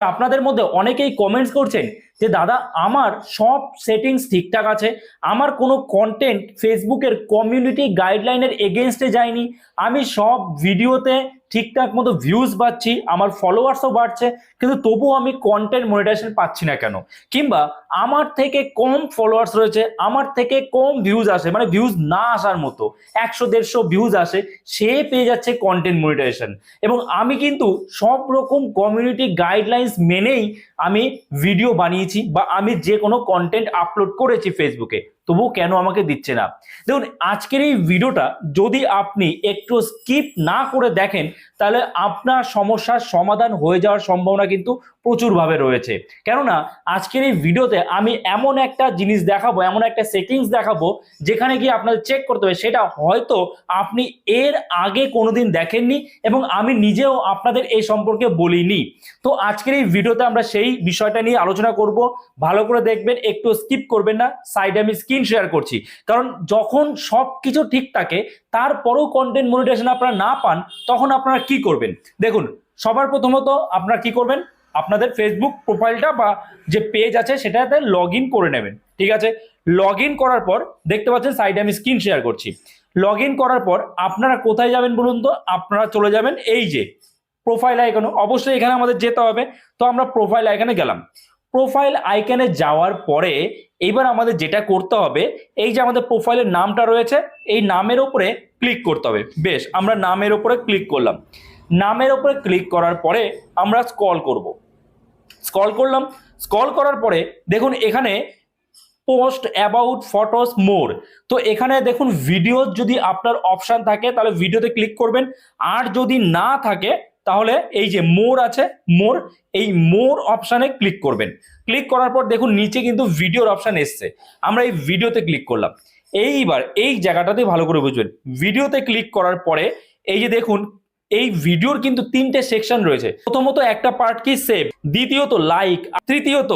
আপনাদের মধ্যে অনেকেই কমেন্টস করছেন যে, দাদা, আমার সব সেটিংস ঠিকঠাক আছে। আমার কোনো কন্টেন্ট ফেসবুকের কমিউনিটি গাইডলাইনের এগেনস্টে যায়নি। আমি সব ভিডিওতে ঠিকঠাক মতো ভিউজ পাচ্ছি, আমার ফলোয়ার্সও বাড়ছে, কিন্তু তবুও আমি কন্টেন্ট মনিটাইজেশন পাচ্ছি না কেন? কিংবা আমার থেকে কম ফলোয়ার্স রয়েছে, আমার থেকে কম ভিউজ আসে মানে ভিউজ না আসার মতো, একশো, দেড়শো ভিউজ আসে, সে পেয়ে যাচ্ছে কন্টেন্ট মনিটাইজেশন এবং আমি কিন্তু সব রকম কমিউনিটি গাইডলাইন্স মেনেই আমি ভিডিও বানিয়েছি বা আমি যে কোনো কন্টেন্ট আপলোড করেছি ফেসবুকে তবুও কেন আমাকে দিচ্ছে না? দেখুন, আজকের এই ভিডিওটা যদি আপনি একটু স্কিপ না করে দেখেন, তাহলে আপনার সমস্যার সমাধান হয়ে যাওয়ার সম্ভাবনা কিন্তু প্রচুরভাবে রয়েছে। কেননা, আজকের এই ভিডিওতে আমি এমন একটা জিনিস দেখাবো, এমন একটা সেটিংস দেখাবো, যেখানে গিয়ে আপনাদের চেক করতে হবে। সেটা হয়তো আপনি এর আগে কোনোদিন দেখেননি এবং আমি নিজেও আপনাদের এই সম্পর্কে বলিনি। তো আজকের এই ভিডিওতে আমরা সেই বিষয়টা নিয়ে আলোচনা করব। ভালো করে দেখবেন, একটু স্কিপ করবেন না। সাইডে আমি স্ক্রিন শেয়ার করছি। কারণ যখন সব কিছু ঠিক থাকে, তারপরেও কন্টেন্ট মনিটাইজেশন আপনারা না পান, তখন আপনারা কি করবেন? দেখুন, সবার প্রথমত আপনারা কি করবেন? আপনাদের ফেসবুক প্রোফাইলটা বা যে পেজ আছে, সেটাতে লগ করে নেবেন। ঠিক আছে? লগ করার পর, দেখতে পাচ্ছেন সাইডে আমি স্ক্রিন শেয়ার করছি। লগ করার পর, আপনারা কোথায় যাবেন বলুন তো? আপনারা চলে যাবেন এই যে প্রোফাইল আইকনে অবশ্যই এখানে আমাদের যেতে হবে। তো আমরা প্রোফাইল আইকনে গেলাম। প্রোফাইল আইকনে যাওয়ার পরে এবার আমাদের যেটা করতে হবে, এই যে আমাদের প্রোফাইলের নামটা রয়েছে, এই নামের উপরে ক্লিক করতে হবে। বেশ, আমরা নামের উপরে ক্লিক করলাম। নামের উপরে ক্লিক করার পরে আমরা স্ক্রল করব। স্ক্রল করলাম স্ক্রল করার পরে দেখুন এখানে পোস্ট অ্যাবাউট ফটোস মোর তো এখানে দেখুন ভিডিও যদি আপনার অপশান থাকে, তাহলে ভিডিওতে ক্লিক করবেন। আর যদি না থাকে তাহলে এই যে মোর আছে, মোর, এই মোর অপশানে ক্লিক করবেন। ক্লিক করার পর দেখুন নিচে কিন্তু ভিডিওর অপশান এসছে। আমরা এই ভিডিওতে ক্লিক করলাম। এইবার এই জায়গাটাতে ভালো করে বুঝবেন। ভিডিওতে ক্লিক করার পরে এই যে দেখুন, এই ভিডিওর কিন্তু তিনটে সেকশন রয়েছে। প্রথমত একটা পার্ট কি সেভ, দ্বিতীয়ত লাইক তৃতীয়ত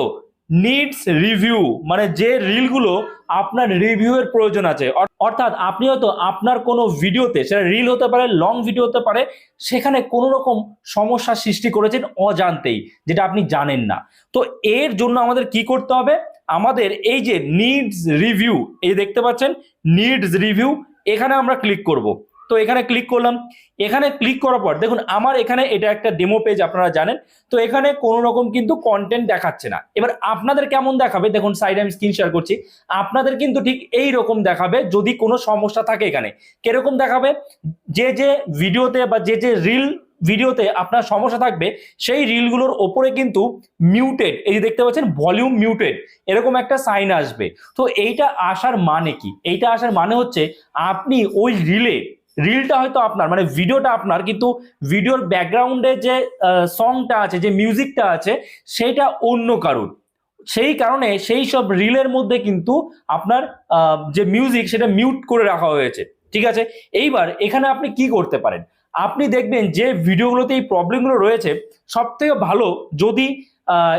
নিডস রিভিউ মানে যে রিলগুলো আপনার রিভিউয়ের প্রয়োজন আছে। অর্থাৎ আপনি হয়তো আপনার কোনো ভিডিওতে, সেটা রিল হতে পারে, লং ভিডিও হতে পারে, সেখানে কোনো রকম সমস্যা সৃষ্টি করেছেন অজান্তেই, যেটা আপনি জানেন না। তো এর জন্য আমাদের কি করতে হবে? আমাদের এই যে নিডস রিভিউ এই দেখতে পাচ্ছেন নিডস রিভিউ এখানে আমরা ক্লিক করব। তো এখানে ক্লিক করলাম। এখানে ক্লিক করার পর, দেখুন আমার এখানে এটা একটা ডেমো পেজ আপনারা জানেন। তো এখানে কোনো রকম কিন্তু কন্টেন্ট দেখাচ্ছে না। এবার আপনাদের কেমন দেখাবে? দেখুন সাইড আমি স্ক্রিন শেয়ার করছি। আপনাদের কিন্তু ঠিক এই রকম দেখাবে যদি কোনো সমস্যা থাকে এখানে। কীরকম দেখাবে? যে যে ভিডিওতে বা যে যে রিল ভিডিওতে আপনার সমস্যা থাকবে, সেই রিলগুলোর ওপরে কিন্তু মিউটেড এই যে দেখতে পাচ্ছেন ভলিউম মিউটেড এরকম একটা সাইন আসবে। তো এইটা আসার মানে কি? এইটা আসার মানে হচ্ছে আপনি ওই রিলে রিলটা হয়তো আপনার মানে ভিডিওটা আপনার, কিন্তু ভিডিওর ব্যাকগ্রাউন্ডে যে সংটা আছে, যে মিউজিকটা আছে, সেটা অন্য কারুর। সেই কারণে সেই সব রিলের মধ্যে কিন্তু আপনার যে মিউজিক সেটা মিউট করে রাখা হয়েছে। ঠিক আছে? এইবার এখানে আপনি কি করতে পারেন? আপনি দেখবেন যে ভিডিওগুলোতে এই প্রবলেমগুলো রয়েছে সব থেকে ভালো যদি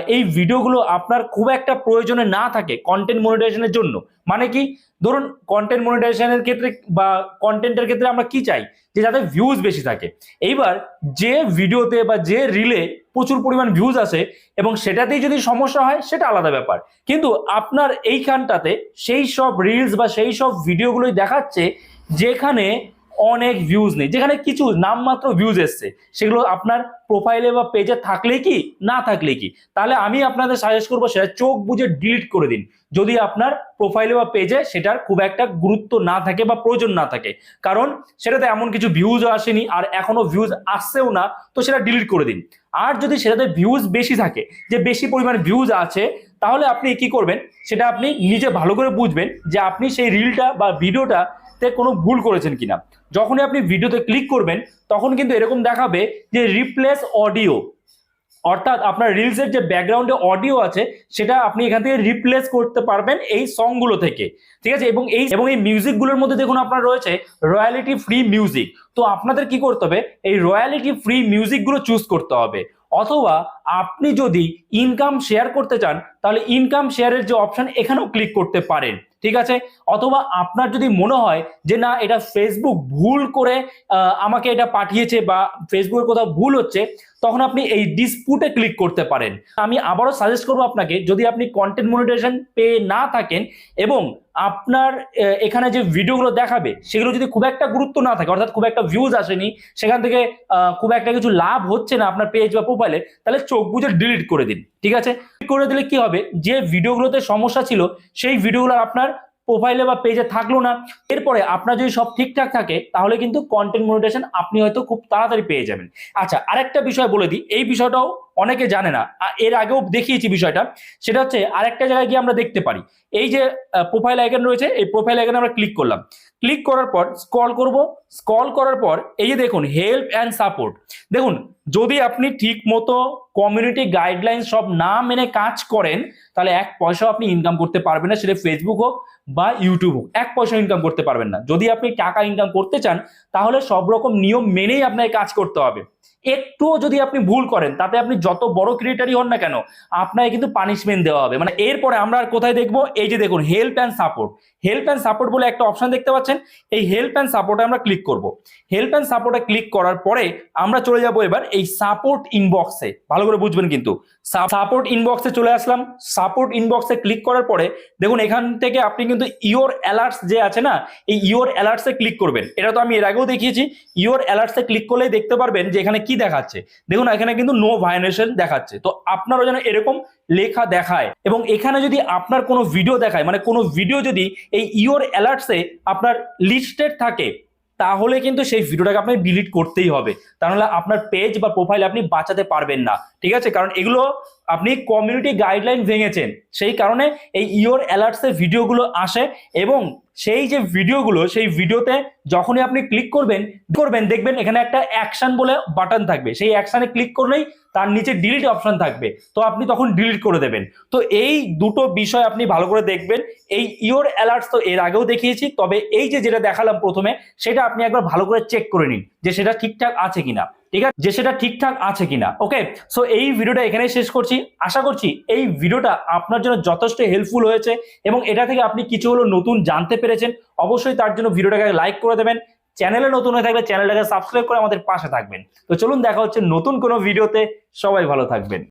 এই ভিডিওগুলো আপনার খুব একটা প্রয়োজনে না থাকে কন্টেন্ট মনিটাইজেশনের জন্য। মানে কি? ধরুন কন্টেন্ট মনিটাইজেশনের ক্ষেত্রে বা কন্টেন্টের ক্ষেত্রে আমরা কি চাই? যে যাতে ভিউজ বেশি থাকে। এইবার যে ভিডিওতে বা যে রিলে প্রচুর পরিমাণ ভিউজ আসে এবং সেটাতেই যদি সমস্যা হয়, সেটা আলাদা ব্যাপার। কিন্তু আপনার এইখানটাতে সেই সব রিলস বা সেই সব ভিডিওগুলোই দেখাচ্ছে যেখানে অনেক ভিউজ নেই। যেখানে কিছু নামমাত্র ভিউজ এসছে। সেগুলো আপনার প্রোফাইলে বা পেজে থাকলে কি, না থাকলে কি? তাহলে আমি আপনাদের সাজেস্ট করব সেটা চোখ বুঝে ডিলিট করে দিন। যদি আপনার প্রোফাইলে বা পেজে সেটার খুব একটা গুরুত্ব না থাকে বা প্রয়োজন না থাকে। কারণ সেটাতে এমন কিছু ভিউজও আসেনি আর এখনও ভিউজ আসছেও না, তো সেটা ডিলিট করে দিন। আর যদি সেটাতে ভিউজ বেশি থাকে, যে বেশি পরিমাণ ভিউজ আছে, তাহলে আপনি কি করবেন, সেটা আপনি নিজে ভালো করে বুঝবেন যে আপনি সেই রিলটা বা ভিডিওটাতে কোনো ভুল করেছেন কিনা। যখনই আপনি ভিডিওতে ক্লিক করবেন, তখন কিন্তু এরকম দেখাবে যে রিপ্লেস অডিও অর্থাৎ আপনার রিলসের যে ব্যাকগ্রাউন্ডে অডিও আছে, সেটা আপনি এখান থেকে রিপ্লেস করতে পারবেন এই সংগুলো থেকে। ঠিক আছে? এবং এই এবং এই মিউজিকগুলোর মধ্যে দেখুন আপনার রয়েছে রয়্যালিটি ফ্রি মিউজিক তো আপনাদের কি করতে হবে? এই রয়্যালিটি ফ্রি মিউজিকগুলো চুজ করতে হবে। অথবা আপনি যদি ইনকাম শেয়ার করতে চান, তাহলে ইনকাম শেয়ারের যে অপশন এখানেও ক্লিক করতে পারেন। ঠিক আছে? অথবা আপনার যদি মনে হয় যে, না, এটা ফেসবুক ভুল করে আমাকে এটা পাঠিয়েছে বা ফেসবুকের কোথাও ভুল হচ্ছে, তখন আপনি এই ডিসপুটে ক্লিক করতে পারেন। আমি আবারও সাজেস্ট করব আপনাকে, যদি আপনি কন্টেন্ট মনিটাইজেশন পেয়ে না থাকেন এবং আপনার এখানে যে ভিডিওগুলো দেখাবে, সেগুলো যদি খুব একটা গুরুত্ব না থাকে, অর্থাৎ খুব একটা ভিউজ আসেনি, সেখান থেকে খুব একটা কিছু লাভ হচ্ছে না আপনার পেজ বা প্রোফাইলে তাহলে চোখ বুঝে ডিলিট করে দিন, ঠিক আছে? করে দিলে কি হবে? যে ভিডিওগুলোতে সমস্যা ছিল, সেই ভিডিওগুলো আপনার প্রোফাইলে বা পেজে থাকল না। এরপরে আপনার যদি সব ঠিকঠাক থাকে, তাহলে কিন্তু কন্টেন্ট মনিটেশন আপনি হয়তো খুব তাড়াতাড়ি পেয়ে যাবেন। আচ্ছা আরেকটা বিষয় বলে দিই, এই বিষয়টাও অনেকে জানে না। এর আগেও দেখিয়েছি বিষয়টা। সেটা হচ্ছে আরেকটা জায়গায় গিয়ে আমরা দেখতে পারি। এই যে প্রোফাইল আইকন রয়েছে, এই প্রোফাইল আইকনে আমরা ক্লিক করলাম। ক্লিক করার পর স্ক্রল করব। স্ক্রল করার পর এই যে দেখুন হেল্প অ্যান্ড সাপোর্ট দেখুন, যদি আপনি ঠিক মতো কমিউনিটি গাইডলাইন সব না মেনে কাজ করেন, তাহলে এক পয়সাও আপনি ইনকাম করতে পারবেন না, সেটা ফেসবুক হোক বা ইউটিউব হোক। এক পয়সা ইনকাম করতে পারবেন না। যদি আপনি টাকা ইনকাম করতে চান, তাহলে সব রকম নিয়ম মেনেই আপনাকে কাজ করতে হবে। একটুও যদি আপনি ভুল করেন, তাতে আপনি যত বড় ক্রিয়েটারই হন না কেন, আপনাকে কিন্তু পানিশমেন্ট দেওয়া হবে। মানে এরপরে আমরা কোথায় দেখব? এই যে দেখুন help and support help and support বলে একটা অপশন দেখতে পাচ্ছেন, এই হেল্প অ্যান্ড সাপোর্টে আমরা ক্লিক করব। হেল্প অ্যান্ড সাপোর্টে ক্লিক করার পরে আমরা চলে যাব এবার এই সাপোর্ট ইনবক্সে ভালো করে বুঝবেন কিন্তু। সাপোর্ট ইনবক্সে চলে আসলাম। সাপোর্ট ইনবক্সে ক্লিক করার পরে দেখুন, এখান থেকে আপনি কিন্তু ইওর অ্যালার্টস যে আছে না, এই ইওর অ্যালার্টসে ক্লিক করবেন। এটা তো আমি এর আগেও দেখিয়েছি। ইওর অ্যালার্টসে ক্লিক করলেই দেখতে পারবেন যে এখানে কি দেখাচ্ছে। দেখুন, এখানে কিন্তু নো ভায়োলেশন দেখাচ্ছে। তো আপনারও যেন এরকম লেখা দেখায় এবং এখানে যদি আপনার কোনো ভিডিও দেখায় মানে কোনো ভিডিও যদি এই ইওর অ্যালার্টসে আপনার লিস্টেড থাকে, তাহলে কিন্তু সেই ভিডিওটাকে আপনি ডিলিট করতেই হবে। তাহলে আপনার পেজ বা প্রোফাইল আপনি বাঁচাতে পারবেন না। ঠিক আছে? কারণ এগুলো আপনি কমিউনিটি গাইডলাইন ভেঙেছেন। সেই কারণে এই ইওর অ্যালার্টসে ভিডিওগুলো আসে এবং সেই যে ভিডিওগুলো সেই ভিডিওতে যখনই আপনি ক্লিক করবেন করবেন, দেখবেন এখানে একটা অ্যাকশন বলে বাটন থাকবে। সেই অ্যাকশানে ক্লিক করলেই তার নিচে ডিলিট অপশন থাকবে। তো আপনি তখন ডিলিট করে দেবেন। তো এই দুটো বিষয় আপনি ভালো করে দেখবেন। এই ইওর অ্যালার্টস তো এর আগেও দেখিয়েছি, তবে এই যে যেটা দেখালাম প্রথমে, সেটা আপনি একবার ভালো করে চেক করে নিন যে সেটা ঠিকঠাক আছে কিনা। ঠিক আছে? যে সেটা ঠিকঠাক আছে কিনা। ওকে সো এই ভিডিওটা এখানেই শেষ করছি। আশা করছি এই ভিডিওটা আপনার জন্য যথেষ্ট হেল্পফুল হয়েছে এবং এটা থেকে আপনি কিছু হলো নতুন জানতে পেরেছেন। অবশ্যই তার জন্য ভিডিওটাকে লাইক করে দেবেন। চ্যানেলে নতুন হয়ে থাকলে চ্যানেলটাকে সাবস্ক্রাইব করে আমাদের পাশে থাকবেন। তো চলুন দেখা হচ্ছে নতুন কোনো ভিডিওতে। সবাই ভালো থাকবেন।